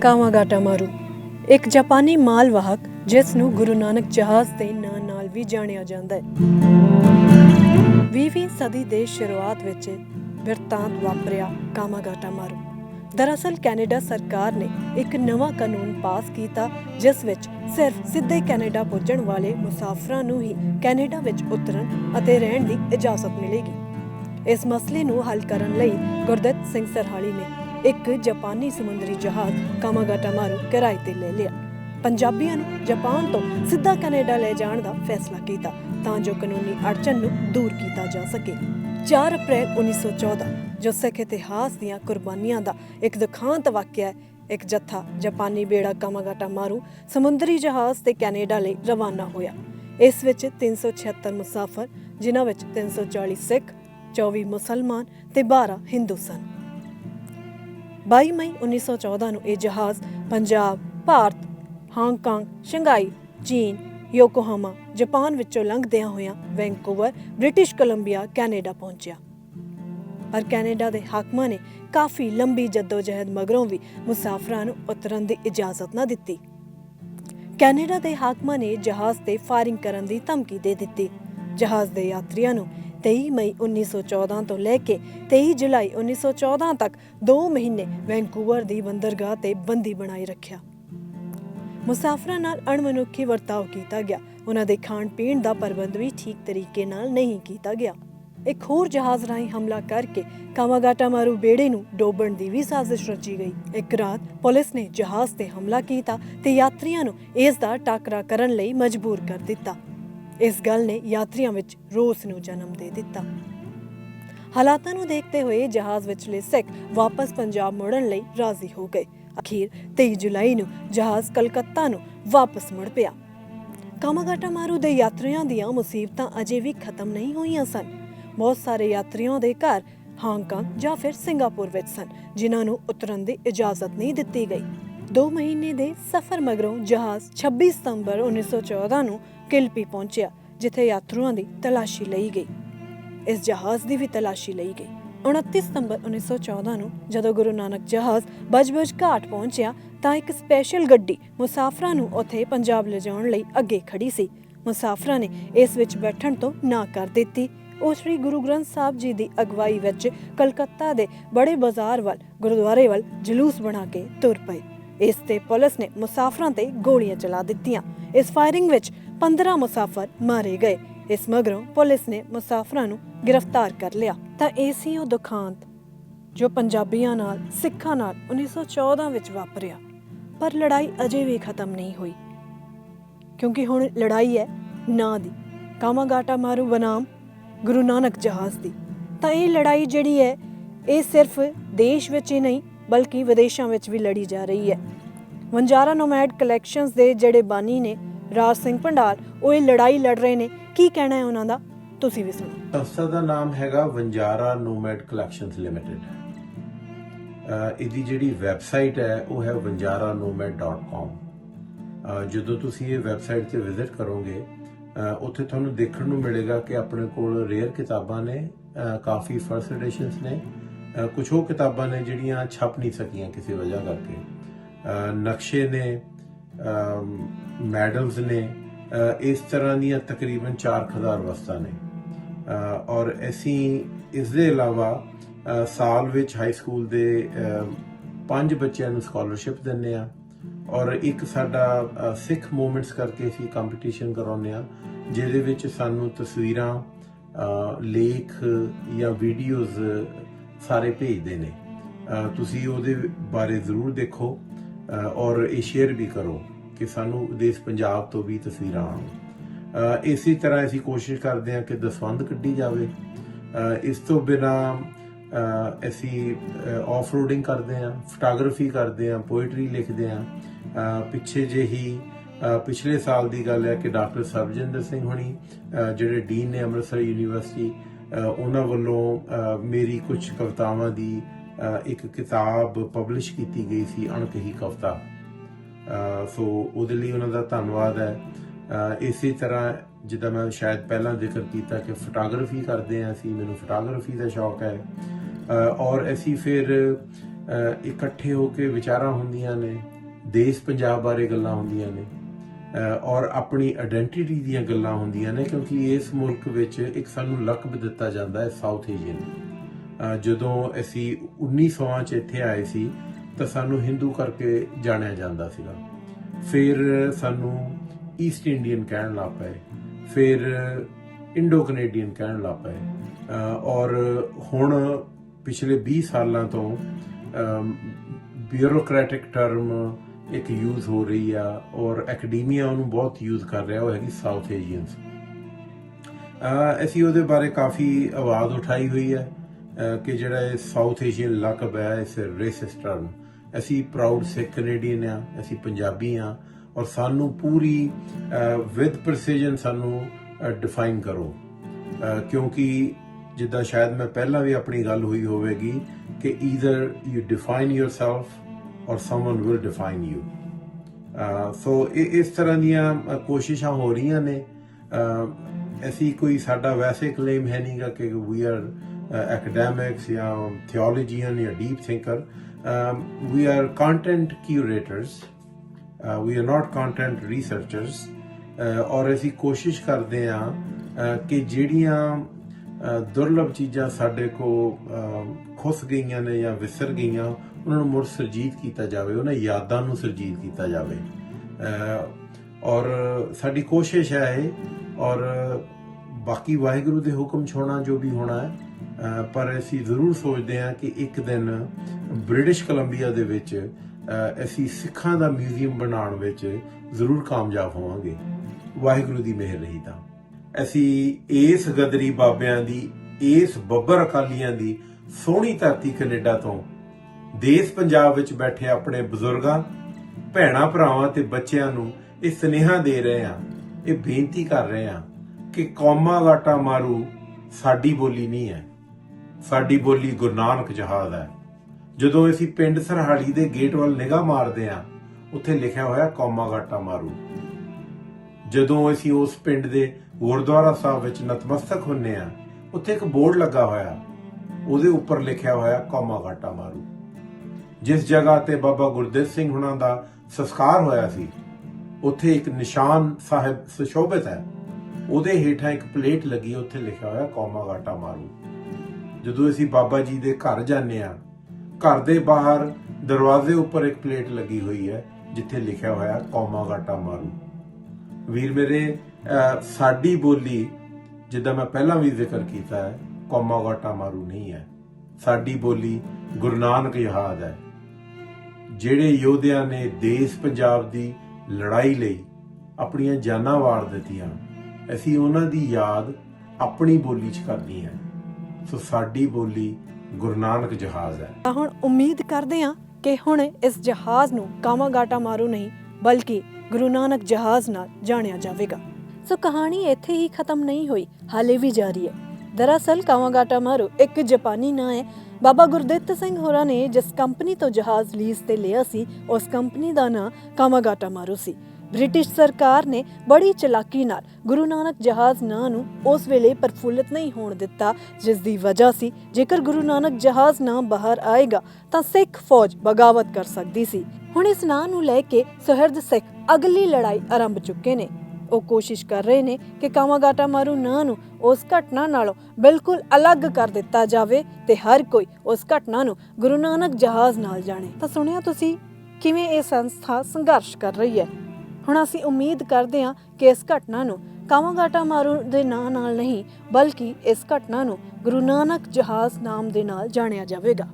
ਕਾਮਾਗਾਟਾ ਮਾਰੂ ਇੱਕ ਜਾਪਾਨੀ ਮਾਲਵਾਹਕ, ਜਿਸ ਨੂੰ ਗੁਰੂ ਨਾਨਕ ਜਹਾਜ਼ ਦੇ ਨਾਂ ਨਾਲ ਵੀ ਜਾਣਿਆ ਜਾਂਦਾ ਹੈ। 20ਵੀਂ ਸਦੀ ਦੇ ਸ਼ੁਰੂਆਤ ਵਿੱਚ ਬਿਰਤਾਂਤ ਵਾਪਰਿਆ ਕਾਮਾਗਾਟਾ ਮਾਰੂ ਦਰਅਸਲ ਕੈਨੇਡਾ ਸਰਕਾਰ ਨੇ ਇੱਕ ਨਵਾਂ ਕਾਨੂੰਨ ਪਾਸ ਕੀਤਾ, ਜਿਸ ਵਿੱਚ ਸਿਰਫ ਸਿੱਧੇ ਕੈਨੇਡਾ ਪੁੱਜਣ ਵਾਲੇ ਮੁਸਾਫਰਾਂ ਨੂੰ ਹੀ ਕੈਨੇਡਾ ਵਿੱਚ ਉਤਰਨ ਅਤੇ ਰਹਿਣ ਦੀ ਇਜਾਜ਼ਤ ਮਿਲੇਗੀ। ਇਸ ਮਸਲੇ ਨੂੰ ਹੱਲ ਕਰਨ ਲਈ ਗੁਰਦਿੱਤ ਸਿੰਘ ਸਰਹਾਲੀ ਨੇ ਇੱਕ ਜਾਪਾਨੀ ਸਮੁੰਦਰੀ ਜਹਾਜ਼ ਕਾਮਾਗਾਟਾ ਮਾਰੂ ਕਿਰਾਏ ਤੇ ਲੈ ਲਿਆ। ਪੰਜਾਬੀਆਂ ਨੂੰ ਜਾਪਾਨ ਤੋਂ ਸਿੱਧਾ ਕੈਨੇਡਾ ਲੈ ਜਾਣ ਦਾ ਫੈਸਲਾ ਕੀਤਾ ਤਾਂ ਜੋ ਕਾਨੂੰਨੀ ਅੜਚਨ ਨੂੰ ਦੂਰ ਕੀਤਾ ਜਾ ਸਕੇ। 4 ਅਪ੍ਰੈਲ 1914 ਜੋ ਸਿੱਖ ਇਤਿਹਾਸ ਦੀਆਂ ਕੁਰਬਾਨੀਆਂ ਦਾ ਇੱਕ ਦੁਖਾਂਤ ਵਾਕਿਆ ਹੈ, ਇੱਕ ਜੱਥਾ ਜਾਪਾਨੀ ਬੇੜਾ ਕਾਮਾਗਾਟਾ ਮਾਰੂ ਸਮੁੰਦਰੀ ਜਹਾਜ਼ ਤੇ ਕੈਨੇਡਾ ਲਈ ਰਵਾਨਾ ਹੋਇਆ। ਇਸ ਵਿੱਚ 376 ਮੁਸਾਫਰ, ਜਿਨ੍ਹਾਂ ਵਿੱਚ 340 ਸਿੱਖ 24 ਮੁਸਲਮਾਨ ਤੇ 12 ਹਿੰਦੂ ਸਨ। 22 ਮਈ 1914 ਨੂੰ ਇਹ ਜਹਾਜ਼ ਪੰਜਾਬ, ਭਾਰਤ, ਹਾਂਗਕਾਂਗ, ਸ਼ੰਘਾਈ, ਚੀਨ, ਯੋਕੋਹਾਮਾ, ਜਾਪਾਨ ਵਿੱਚੋਂ ਲੰਘਦਿਆਂ ਹੋਇਆਂ ਵੈਂਕੂਵਰ, ਬ੍ਰਿਟਿਸ਼ ਕੋਲੰਬੀਆ, ਕੈਨੇਡਾ ਪਹੁੰਚਿਆ। ਪਰ ਕੈਨੇਡਾ ਦੇ ਹਾਕਮਾਂ ਨੇ ਕਾਫੀ ਲੰਬੀ ਜਦੋਜਹਿਦ ਮਗਰੋਂ ਵੀ ਮੁਸਾਫਰਾਂ ਨੂੰ ਉਤਰਨ ਦੀ ਇਜਾਜ਼ਤ ਨਾ ਦਿੱਤੀ। ਕੈਨੇਡਾ ਦੇ ਹਾਕਮਾਂ ਨੇ ਜਹਾਜ਼ ਤੇ ਫਾਇਰਿੰਗ ਕਰਨ ਦੀ ਧਮਕੀ ਦੇ ਦਿੱਤੀ। ਜਹਾਜ਼ ਦੇ ਯਾਤਰੀਆਂ ਨੂੰ 23 ਮਈ 1914 ਤੋਂ ਲੈ ਕੇ 23 ਜੁਲਾਈ 1914 ਤੱਕ 2 ਮਹੀਨੇ ਵੈਂਕੂਵਰ ਦੀ ਬੰਦਰਗਾਹ ਤੇ ਬੰਦੀ ਬਣਾਈ ਰੱਖਿਆ। ਮੁਸਾਫਰਾਂ ਨਾਲ ਅਣਮਨੁੱਖੀ ਵਰਤਾਓ ਕੀਤਾ ਗਿਆ। ਉਹਨਾਂ ਦੇ ਖਾਣ ਪੀਣ ਦਾ ਪ੍ਰਬੰਧ ਵੀ ਠੀਕ ਤਰੀਕੇ ਨਾਲ ਨਹੀਂ ਕੀਤਾ ਗਿਆ। ਇੱਕ ਹੋਰ ਜਹਾਜ਼ ਰਾਹੀਂ ਹਮਲਾ ਕਰਕੇ ਕਾਮਾਗਾਟਾ ਮਾਰੂ ਬੇੜੇ ਨੂੰ ਡੋਬਣ ਦੀ ਵੀ ਸਾਜ਼ਿਸ਼ ਰਚੀ ਗਈ। ਇੱਕ ਰਾਤ ਪੁਲਿਸ ਨੇ ਜਹਾਜ਼ ਤੇ ਹਮਲਾ ਕੀਤਾ ਤੇ ਯਾਤਰੀਆਂ ਨੂੰ ਇਸ ਦਾ ਟਾਕਰਾ ਕਰਨ ਲਈ ਮਜਬੂਰ ਕਰ ਦਿੱਤਾ। ਇਸ ਗੱਲ ਨੇ ਯਾਤਰੀਆਂ ਵਿੱਚ ਰੋਸ ਨੂੰ ਜਨਮ ਦੇ ਦਿੱਤਾ। ਹਾਲਾਤਾਂ ਨੂੰ ਦੇਖਦੇ ਹੋਏ ਜਹਾਜ਼ ਵਿਚਲੇ ਸਿੱਖ ਵਾਪਸ ਪੰਜਾਬ ਮੁੜਨ ਲਈ ਰਾਜ਼ੀ ਹੋ ਗਏ। ਅਖੀਰ 23 ਜੁਲਾਈ ਨੂੰ ਜਹਾਜ਼ ਕਲਕੱਤਾ ਨੂੰ ਵਾਪਸ ਮੁੜ ਪਿਆ। ਕਾਮਾਗਾਟਾ ਮਾਰੂ ਦੇ ਯਾਤਰੀਆਂ ਦੀਆਂ ਮੁਸੀਬਤਾਂ ਅਜੇ ਵੀ ਖਤਮ ਨਹੀਂ ਹੋਈਆਂ ਸਨ। ਬਹੁਤ ਸਾਰੇ ਯਾਤਰੀਆਂ ਦੇ ਘਰ ਹਾਂਗਕਾਂਗ ਜਾਂ ਫਿਰ ਸਿੰਗਾਪੁਰ ਵਿੱਚ ਸਨ, ਜਿਨ੍ਹਾਂ ਨੂੰ ਉਤਰਨ ਦੀ ਇਜਾਜ਼ਤ ਨਹੀਂ ਦਿੱਤੀ ਗਈ। 2 ਮਹੀਨੇ ਦੇ ਸਫ਼ਰ ਮਗਰੋਂ ਜਹਾਜ਼ 26 ਸਤੰਬਰ 1914 ਨੂੰ ਕਿਲਪੀ ਪਹੁੰਚਿਆ, ਜਿੱਥੇ ਯਾਤਰੂਆਂ ਦੀ ਤਲਾਸ਼ੀ ਲਈ ਗਈ। ਇਸ ਜਹਾਜ਼ ਦੀ ਵੀ ਤਲਾਸ਼ੀ ਲਈ ਗਈ। 29 ਸਤੰਬਰ 1914 ਨੂੰ ਜਦੋਂ ਗੁਰੂ ਨਾਨਕ ਜਹਾਜ਼ ਬਜਬਜ ਘਾਟ ਪਹੁੰਚਿਆ, ਤਾਂ ਇੱਕ ਸਪੈਸ਼ਲ ਗੱਡੀ ਮੁਸਾਫਰਾਂ ਨੂੰ ਉੱਥੇ ਪੰਜਾਬ ਲਿਜਾਉਣ ਲਈ ਅੱਗੇ ਖੜੀ ਸੀ। ਮੁਸਾਫਰਾਂ ਨੇ ਇਸ ਵਿੱਚ ਬੈਠਣ ਤੋਂ ਨਾ ਕਰ ਦਿੱਤੀ। ਉਹ ਸ੍ਰੀ ਗੁਰੂ ਗ੍ਰੰਥ ਸਾਹਿਬ ਜੀ ਦੀ ਅਗਵਾਈ ਵਿੱਚ ਕਲਕੱਤਾ ਦੇ ਬੜੇ ਬਾਜ਼ਾਰ ਵੱਲ, ਗੁਰਦੁਆਰੇ ਵੱਲ ਜਲੂਸ ਬਣਾ ਕੇ ਤੁਰ ਪਏ। ਇਸ ਤੇ ਪੁਲਿਸ ਨੇ ਮੁਸਾਫਰਾਂ ਤੇ ਗੋਲੀਆਂ ਚਲਾ ਦਿੱਤੀਆਂ। ਇਸ ਫਾਇਰਿੰਗ ਵਿੱਚ 15 ਮੁਸਾਫਰ ਮਾਰੇ ਗਏ। ਇਸ ਮਗਰੋਂ ਪੁਲਿਸ ਨੇ ਮੁਸਾਫਰਾਂ ਨੂੰ ਗ੍ਰਿਫਤਾਰ ਕਰ ਲਿਆ। ਤਾਂ ਇਹ ਸੀ ਉਹ ਦੁਖਾਂਤ ਜੋ ਪੰਜਾਬੀਆਂ ਨਾਲ, ਸਿੱਖਾਂ ਨਾਲ 1914 ਵਿੱਚ ਵਾਪਰਿਆ। ਪਰ ਲੜਾਈ ਅਜੇ ਵੀ ਖਤਮ ਨਹੀਂ ਹੋਈ। ਕਿਉਂਕਿ ਹੁਣ ਲੜਾਈ ਹੈ ਨਾਂ ਦੀ। ਕਾਮਾਗਾਟਾ ਮਾਰੂ ਬਨਾਮ, ਗੁਰੂ ਨਾਨਕ ਜਹਾਜ਼ ਦੀ। ਤਾਂ ਇਹ ਲੜਾਈ ਜਿਹੜੀ ਹੈ, ਇਹ ਸਿਰਫ ਦੇਸ਼ ਵਿੱਚ ਹੀ ਨਹੀਂ, ਬਲਕਿ ਵਿਦੇਸ਼ਾਂ ਵਿੱਚ ਵੀ ਲੜੀ ਜਾ ਰਹੀ ਹੈ। ਵੰਜਾਰਾ ਨੋਮੈਡ ਕਲੈਕਸ਼ਨਸ ਦੇ ਜਿਹੜੇ ਬਾਨੀ ਨੇ ਰਾਜ ਸਿੰਘ ਭੰਡਾਰ, ਉਹ ਇਹ ਲੜਾਈ ਲੜ ਰਹੇ ਨੇ। ਕੀ ਕਹਿਣਾ ਹੈ ਉਹਨਾਂ ਦਾ? ਤੁਸੀਂ ਵੀ ਸੁਣੋ। ਸੰਸਥਾ ਦਾ ਨਾਮ ਹੈਗਾ ਵੰਜਾਰਾ ਨੋਮੈਡ ਕਲੈਕਸ਼ਨਸ ਲਿਮਟਿਡ। ਇਹਦੀ ਜਿਹੜੀ ਵੈਬਸਾਈਟ ਹੈ, ਉਹ ਹੈ vanjaranomad.com ਜਦੋਂ ਤੁਸੀਂ ਇਹ ਵੈਬਸਾਈਟ ਤੇ ਵਿਜ਼ਿਟ ਕਰੋਗੇ ਉੱਥੇ ਤੁਹਾਨੂੰ ਦੇਖਣ ਨੂੰ ਮਿਲੇਗਾ ਕਿ ਆਪਣੇ ਕੋਲ ਰੇਅਰ ਕਿਤਾਬਾਂ ਨੇ ਕਾਫੀ ਫਰਸਟ ਐਡੀਸ਼ਨਸ ਨੇ ਕੁਝ ਉਹ ਕਿਤਾਬਾਂ ਨੇ ਜਿਹੜੀਆਂ ਛਪ ਨਹੀਂ ਸਕੀਆਂ ਕਿਸੇ ਵਜ੍ਹਾ ਕਰਕੇ। ਨਕਸ਼ੇ ਨੇ ਮੈਡਲਸ ਨੇ ਇਸ ਤਰ੍ਹਾਂ ਦੀਆਂ ਤਕਰੀਬਨ 4000 ਵਸਤਾਂ ਨੇ। ਔਰ ਅਸੀਂ ਇਸ ਦੇ ਇਲਾਵਾ ਸਾਲ ਵਿੱਚ ਹਾਈ ਸਕੂਲ ਦੇ ਪੰਜ ਬੱਚਿਆਂ ਨੂੰ ਸਕਾਲਰਸ਼ਿਪ ਦਿੰਨੇ ਆ ਔਰ ਇੱਕ ਸਾਡਾ ਸਿੱਖ ਮੂਵਮੈਂਟਸ ਕਰਕੇ ਅਸੀਂ ਕੰਪੀਟੀਸ਼ਨ ਕਰਾਉਂਦੇ ਆ ਜਿਹਦੇ ਵਿੱਚ ਸਾਨੂੰ ਤਸਵੀਰਾਂ ਲੇਖ ਜਾਂ ਵੀਡੀਓਜ਼ ਸਾਰੇ ਭੇਜਦੇ ਨੇ। ਤੁਸੀਂ ਉਹਦੇ ਬਾਰੇ ਜ਼ਰੂਰ ਦੇਖੋ। ਔਰ ਇਹ ਸ਼ੇਅਰ ਵੀ ਕਰੋ ਕਿ ਸਾਨੂੰ ਦੇਸ਼ ਪੰਜਾਬ ਤੋਂ ਵੀ ਤਸਵੀਰਾਂ ਆਉਣ। ਅਹ, ਇਸੇ ਤਰ੍ਹਾਂ ਅਸੀਂ ਕੋਸ਼ਿਸ਼ ਕਰਦੇ ਹਾਂ ਕਿ ਦਸਵੰਦ ਕੱਢੀ ਜਾਵੇ। ਇਸ ਤੋਂ ਬਿਨਾ ਅਸੀਂ ਆਫ ਰੋਡਿੰਗ ਕਰਦੇ ਹਾਂ ਫੋਟੋਗ੍ਰਾਫੀ ਕਰਦੇ ਹਾਂ ਪੋਇਟਰੀ ਲਿਖਦੇ ਹਾਂ। ਪਿੱਛੇ ਜੇ ਹੀ ਪਿਛਲੇ ਸਾਲ ਦੀ ਗੱਲ ਹੈ ਕਿ ਡਾਕਟਰ ਸਰਬਜਿੰਦਰ ਸਿੰਘ ਹੁਣੀ ਜਿਹੜੇ ਡੀਨ ਨੇ ਅੰਮ੍ਰਿਤਸਰ ਯੂਨੀਵਰਸਿਟੀ ਉਹਨਾਂ ਵੱਲੋਂ ਮੇਰੀ ਕੁਝ ਕਵਿਤਾਵਾਂ ਦੀ ਇੱਕ ਕਿਤਾਬ ਪਬਲਿਸ਼ ਕੀਤੀ ਗਈ ਸੀ ਅਣਕਹੀ ਕਵਿਤਾ ਸੋ ਉਹਦੇ ਲਈ ਉਹਨਾਂ ਦਾ ਧੰਨਵਾਦ ਹੈ। ਇਸੇ ਤਰ੍ਹਾਂ ਜਿੱਦਾਂ ਮੈਂ ਸ਼ਾਇਦ ਪਹਿਲਾਂ ਜ਼ਿਕਰ ਕੀਤਾ ਕਿ ਫੋਟੋਗ੍ਰਾਫੀ ਕਰਦੇ ਹਾਂ ਅਸੀਂ, ਮੈਨੂੰ ਫੋਟੋਗ੍ਰਾਫੀ ਦਾ ਸ਼ੌਕ ਹੈ। ਔਰ ਅਸੀਂ ਫਿਰ ਇਕੱਠੇ ਹੋ ਕੇ ਵਿਚਾਰਾਂ ਹੁੰਦੀਆਂ ਨੇ, ਦੇਸ਼ ਪੰਜਾਬ ਬਾਰੇ ਗੱਲਾਂ ਹੁੰਦੀਆਂ ਨੇ। ਔਰ ਆਪਣੀ ਆਇਡੈਂਟੀਟੀ ਦੀਆਂ ਗੱਲਾਂ ਹੁੰਦੀਆਂ ਨੇ ਕਿਉਂਕਿ ਇਸ ਮੁਲਕ ਵਿੱਚ ਇੱਕ ਸਾਨੂੰ ਲਕਬ ਦਿੱਤਾ ਜਾਂਦਾ ਹੈ ਸਾਊਥ ਏਸ਼ੀਅਨ ਜਦੋਂ ਅਸੀਂ 1900 ਚ ਇੱਥੇ ਆਏ ਸੀ, ਤਾਂ ਸਾਨੂੰ ਹਿੰਦੂ ਕਰਕੇ ਜਾਣਿਆ ਜਾਂਦਾ ਸੀਗਾ। ਫਿਰ ਸਾਨੂੰ ਈਸਟ ਇੰਡੀਅਨ ਕਹਿਣ ਲੱਗ ਪਏ। ਫਿਰ ਇੰਡੋ ਕੈਨੇਡੀਅਨ ਕਹਿਣ ਲੱਗ ਪਏ। ਔਰ ਹੁਣ ਪਿਛਲੇ 20 ਸਾਲਾਂ ਤੋਂ ਬਿਊਰੋਕ੍ਰੈਟਿਕ ਟਰਮ ਇੱਕ ਯੂਜ਼ ਹੋ ਰਹੀ ਆ, ਔਰ ਐਕੈਡਮੀਆ ਉਹਨੂੰ ਬਹੁਤ ਯੂਜ਼ ਕਰ ਰਿਹਾ, ਉਹ ਹੈਗੀ ਸਾਊਥ ਏਸ਼ੀਅਨਸ ਅਸੀਂ ਉਹਦੇ ਬਾਰੇ ਕਾਫੀ ਆਵਾਜ਼ ਉਠਾਈ ਹੋਈ ਹੈ। ਕਿ ਜਿਹੜਾ ਇਹ ਸਾਊਥ ਏਸ਼ੀਅਨ ਲਕਬ ਹੈ ਇਸ ਰੇਸਿਸਟ ਟਰਮ ਅਸੀਂ ਪ੍ਰਾਊਡ ਸਿੱਖ ਕੈਨੇਡੀਅਨ ਆ, ਅਸੀਂ ਪੰਜਾਬੀ ਆ, ਔਰ ਸਾਨੂੰ ਪੂਰੀ ਵਿਦ ਪ੍ਰੀਸੀਜਨ ਸਾਨੂੰ ਡਿਫਾਈਨ ਕਰੋ। ਕਿਉਂਕਿ ਜਿੱਦਾਂ ਸ਼ਾਇਦ ਮੈਂ ਪਹਿਲਾਂ ਵੀ ਆਪਣੀ ਗੱਲ ਹੋਈ ਹੋਵੇਗੀ ਕਿ either you define yourself or someone will define you so ਇਹ ਇਸ ਤਰ੍ਹਾਂ ਦੀਆਂ ਕੋਸ਼ਿਸ਼ਾਂ ਹੋ ਰਹੀਆਂ ਨੇ। ਅਸੀਂ ਕੋਈ ਸਾਡਾ ਵੈਸੇ ਕਲੇਮ ਹੈ ਨਹੀਂਗਾ ਕਿ ਵੀ ਆਰ ਐਕੈਡੈਮਿਕਸ ਜਾਂ ਥਿਓਲੋਜੀਅਨ ਜਾਂ deep thinker we are content curators we are not content researchers ਔਰ ਅਸੀਂ ਕੋਸ਼ਿਸ਼ ਕਰਦੇ ਹਾਂ ਕਿ ਜਿਹੜੀਆਂ ਅ, ਦੁਰਲਭ ਚੀਜ਼ਾਂ ਸਾਡੇ ਕੋ ਖੁੱਸ ਗਈਆਂ ਨੇ ਜਾਂ ਵਿਸਰ ਗਈਆਂ ਉਹਨਾਂ ਨੂੰ ਮੁੜ ਸਰਜੀਤ ਕੀਤਾ ਜਾਵੇ ਉਹਨਾਂ ਯਾਦਾਂ ਨੂੰ ਸਰਜੀਤ ਕੀਤਾ ਜਾਵੇ। ਔਰ ਸਾਡੀ ਕੋਸ਼ਿਸ਼ ਹੈ ਇਹ ਔਰ ਬਾਕੀ ਵਾਹਿਗੁਰੂ ਦੇ ਹੁਕਮ ਛੋਣਾ ਜੋ ਵੀ ਹੋਣਾ ਹੈ ਪਰ ਅਸੀਂ ਜ਼ਰੂਰ ਸੋਚਦੇ ਹਾਂ ਕਿ ਇੱਕ ਦਿਨ ਬ੍ਰਿਟਿਸ਼ ਕੋਲੰਬੀਆ ਦੇ ਵਿੱਚ ਅਸੀਂ ਸਿੱਖਾਂ ਦਾ ਮਿਊਜ਼ੀਅਮ ਬਣਾਉਣ ਵਿੱਚ ਜ਼ਰੂਰ ਕਾਮਯਾਬ ਹੋਵਾਂਗੇ। ਵਾਹਿਗੁਰੂ ਦੀ ਮਿਹਰ ਰਹੀ ਤਾਂ। ਅਸੀਂ ਇਸ ਗਦਰੀ ਬਾਬਿਆਂ ਦੀ, ਇਸ ਬੱਬਰ ਅਕਾਲੀਆਂ ਦੀ ਸੋਹਣੀ ਧਰਤੀ ਕੈਨੇਡਾ ਤੋਂ ਦੇਸ਼ ਪੰਜਾਬ ਵਿੱਚ ਬੈਠੇ ਆਪਣੇ ਬਜ਼ੁਰਗਾਂ, ਭੈਣਾਂ, ਭਰਾਵਾਂ ਤੇ ਬੱਚਿਆਂ ਨੂੰ ਇਹ ਸੁਨੇਹਾ ਦੇ ਰਹੇ ਹਾਂ, ਇਹ ਬੇਨਤੀ ਕਰ ਰਹੇ ਹਾਂ ਕਿ ਕੌਮਾਂ ਗਾਟਾ ਮਾਰੂ, ਸਾਡੀ ਬੋਲੀ ਨਹੀਂ ਹੈ। ਸਾਡੀ ਬੋਲੀ ਗੁਰੂ ਨਾਨਕ ਜਹਾਜ਼ ਹੈ। ਜਦੋਂ ਅਸੀਂ ਪਿੰਡ ਸਰਹਾਲੀ ਦੇ ਗੇਟ ਵੱਲ ਨਿਗਾਹ ਮਾਰਦੇ ਹਾਂ, ਉੱਥੇ ਲਿਖਿਆ ਹੋਇਆ ਕੌਮਾਂ ਗਾਟਾ ਮਾਰੂ। ਜਦੋਂ ਅਸੀਂ ਉਸ ਪਿੰਡ ਦੇ ਗੁਰਦੁਆਰਾ ਸਾਹਿਬ ਵਿੱਚ ਨਤਮਸਤਕ ਹੁੰਨੇ ਆ ਉੱਥੇ ਇੱਕ ਬੋਰਡ ਲੱਗਾ ਹੋਇਆ, ਉਹਦੇ ਉੱਪਰ ਲਿਖਿਆ ਹੋਇਆ ਕੌਮਾ ਘਾਟਾ ਮਾਰੂ। ਜਿਸ ਜਗ੍ਹਾ ਤੇ ਬਾਬਾ ਗੁਰਦੇਵ ਸਿੰਘ ਹੁਣਾਂ ਦਾ ਸੰਸਕਾਰ ਹੋਇਆ ਸੀ, ਉੱਥੇ ਇੱਕ ਨਿਸ਼ਾਨ ਸਾਹਿਬ ਸੁਸ਼ੋਭਿਤ ਹੈ। ਉਹਦੇ ਹੇਠਾਂ ਇੱਕ ਪਲੇਟ ਲੱਗੀ, ਉੱਥੇ ਲਿਖਿਆ ਹੋਇਆ ਕੌਮਾ ਘਾਟਾ ਮਾਰੂ। ਜਦੋਂ ਅਸੀਂ ਬਾਬਾ ਜੀ ਦੇ ਘਰ ਜਾਂਦੇ ਆ ਘਰ ਦੇ ਬਾਹਰ ਦਰਵਾਜ਼ੇ ਉੱਪਰ ਇੱਕ ਪਲੇਟ ਲੱਗੀ ਹੋਈ ਹੈ, ਜਿੱਥੇ ਲਿਖਿਆ ਹੋਇਆ ਕੌਮਾ ਗਾਟਾ ਮਾਰੂ। ਵੀਰ ਮੇਰੇ ਸਾਡੀ ਬੋਲੀ, ਜਿੱਦਾਂ ਮੈਂ ਪਹਿਲਾਂ ਵੀ ਜ਼ਿਕਰ ਕੀਤਾ ਹੈ, ਕੌਮਾ ਗਾਟਾ ਮਾਰੂ ਨਹੀਂ ਹੈ। ਸਾਡੀ ਬੋਲੀ ਗੁਰੂ ਨਾਨਕ ਯਾਦ ਹੈ। ਜਿਹੜੇ ਯੋਧਿਆਂ ਨੇ ਦੇਸ਼ ਪੰਜਾਬ ਦੀ ਲੜਾਈ ਲਈ ਆਪਣੀਆਂ ਜਾਨਾਂ ਵਾਰ ਦਿੱਤੀਆਂ, ਅਸੀਂ ਉਹਨਾਂ ਦੀ ਯਾਦ ਆਪਣੀ ਬੋਲੀ 'ਚ ਕਰਨੀ ਹੈ। ਸੋ ਸਾਡੀ ਬੋਲੀ ਗੁਰੂ ਨਾਨਕ ਜਹਾਜ਼ ਹੈ। ਤਾਂ ਹੁਣ ਉਮੀਦ ਕਰਦੇ ਹਾਂ ਕਿ ਹੁਣ ਇਸ ਜਹਾਜ਼ ਨੂੰ ਕਾਮਾਗਾਟਾ ਮਾਰੂ ਨਹੀਂ, ਬਲਕਿ ਗੁਰੂ ਨਾਨਕ ਜਹਾਜ਼ ਨਾਲ ਜਾਣਿਆ ਜਾਵੇਗਾ। ਸੋ ਕਹਾਣੀ ਇੱਥੇ ਹੀ ਖਤਮ ਨਹੀਂ ਹੋਈ, ਹਾਲੇ ਵੀ ਜਾਰੀ ਹੈ। ਦਰਅਸਲ ਕਾਮਾਗਾਟਾ ਮਾਰੂ ਇੱਕ ਜਾਪਾਨੀ ਨਾਂ ਹੈ। ਬਾਬਾ ਗੁਰਦਿੱਤ ਸਿੰਘ ਹੋਰਾਂ ਨੇ ਜਿਸ ਕੰਪਨੀ ਤੋਂ ਜਹਾਜ਼ ਲੀਜ਼ ਤੇ ਲਿਆ ਸੀ, ਉਸ ਕੰਪਨੀ ਦਾ ਨਾਂ ਕਾਮਾਗਾਟਾ ਮਾਰੂ ਸੀ। ਬ੍ਰਿਟਿਸ਼ ਸਰਕਾਰ ਨੇ ਬੜੀ ਚਲਾਕੀ ਨਾਲ ਗੁਰੂ ਨਾਨਕ ਜਹਾਜ਼ ਨਾਂ ਨੂੰ ਉਸ ਵੇਲੇ ਪ੍ਰਫੁੱਲਤ ਨਹੀਂ ਹੋਣ ਦਿੱਤਾ, ਜਿਸ ਦੀ ਵਜ੍ਹਾ ਸੀ ਜੇਕਰ ਗੁਰੂ ਨਾਨਕ ਜਹਾਜ਼ ਨਾਂ ਬਾਹਰ ਆਏਗਾ ਤਾਂ ਸਿੱਖ ਫੌਜ ਬਗਾਵਤ ਕਰ ਸਕਦੀ ਸੀ। ਹੁਣ ਇਸ ਨਾਂ ਨੂੰ ਲੈ ਕੇ ਸੁਹਿਰਦ ਸਿੱਖ ਅਗਲੀ ਲੜਾਈ ਆਰੰਭ ਚੁੱਕੇ ਨੇ। ਉਹ ਕੋਸ਼ਿਸ਼ ਕਰ ਰਹੇ ਨੇ ਕਿ ਕਾਮਾਗਾਟਾ ਮਾਰੂ ਨਾਂ ਨੂੰ ਉਸ ਘਟਨਾ ਨਾਲੋਂ ਬਿਲਕੁਲ ਅਲੱਗ ਕਰ ਦਿੱਤਾ ਜਾਵੇ ਤੇ ਹਰ ਕੋਈ ਉਸ ਘਟਨਾ ਨੂੰ ਗੁਰੂ ਨਾਨਕ ਜਹਾਜ਼ ਨਾਲ ਜਾਣੇ। ਤਾਂ ਸੁਣਿਆ ਤੁਸੀਂ ਕਿਵੇਂ ਇਹ ਸੰਸਥਾ ਸੰਘਰਸ਼ ਕਰ ਰਹੀ ਹੈ? ਹੁਣ ਅਸੀਂ ਉਮੀਦ ਕਰਦੇ ਹਾਂ ਕਿ ਇਸ ਘਟਨਾ ਨੂੰ ਕਾਵਾਂਗਾਟਾ ਮਾਰੂ ਦੇ ਨਾਂ ਨਾਲ ਨਹੀਂ, ਬਲਕਿ ਇਸ ਘਟਨਾ ਨੂੰ ਗੁਰੂ ਨਾਨਕ ਜਹਾਜ਼ ਨਾਮ ਦੇ ਨਾਲ ਜਾਣਿਆ ਜਾਵੇਗਾ।